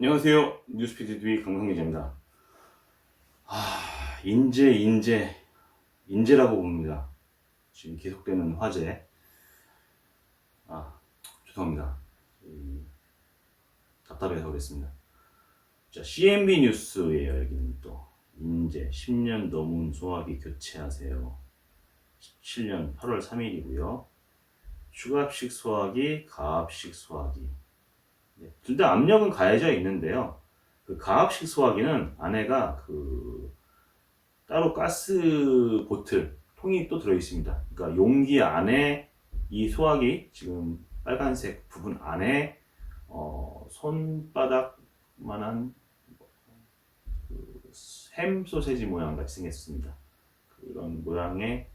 안녕하세요. 뉴스피드 비 강성 기자입니다. 아, 인재, 인재, 인재라고 봅니다. 지금 계속되는 화제. 아, 죄송합니다. 이, 답답해서 그랬습니다. 자, CNB 뉴스예요. 여기는 또 인재 10년 넘은 소화기 교체하세요. 17년 8월 3일이고요. 추가합식 소화기, 가합식 소화기. 네, 둘다 압력은 가해져 있는데요. 그 가압식 소화기는 안에가 그 따로 가스 보틀 통이 또 들어 있습니다. 그러니까 용기 안에 이 소화기 지금 빨간색 부분 안에 어, 손바닥만한 그햄 소세지 모양 같이 생겼습니다. 그런 모양의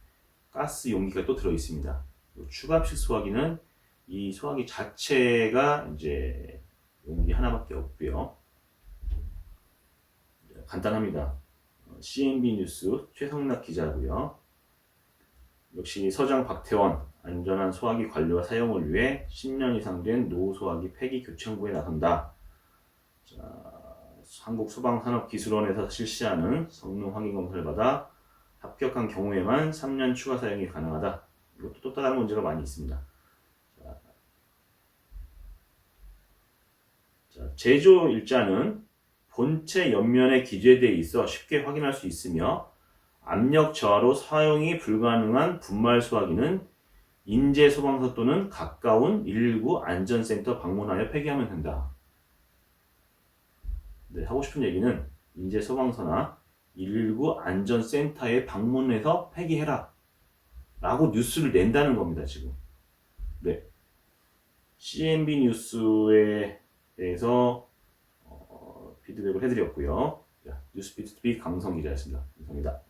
가스 용기가 또 들어 있습니다. 추가압식 소화기는 이 소화기 자체가 이제 용기 하나밖에 없고요. 네, 간단합니다. 어, CNB 뉴스 최성락 기자고요. 역시 서장 박태원 안전한 소화기 관리와 사용을 위해 10년 이상 된 노후 소화기 폐기 교체 홍보에 나선다. 자, 한국소방산업기술원에서 실시하는 성능 확인 검사를 받아 합격한 경우에만 3년 추가 사용이 가능하다. 이것도 또 다른 문제가 많이 있습니다. 제조 일자는 본체 옆면에 기재되어 있어 쉽게 확인할 수 있으며 압력 저하로 사용이 불가능한 분말 소화기는 인재 소방서 또는 가까운 119 안전센터 방문하여 폐기하면 된다. 네, 하고 싶은 얘기는 인재 소방서나 119 안전센터에 방문해서 폐기해라. 라고 뉴스를 낸다는 겁니다, 지금. 네. CNB 뉴스에 대해서 어, 피드백을 해드렸고요. 자, 뉴스피드 TV 강성 기자였습니다. 감사합니다.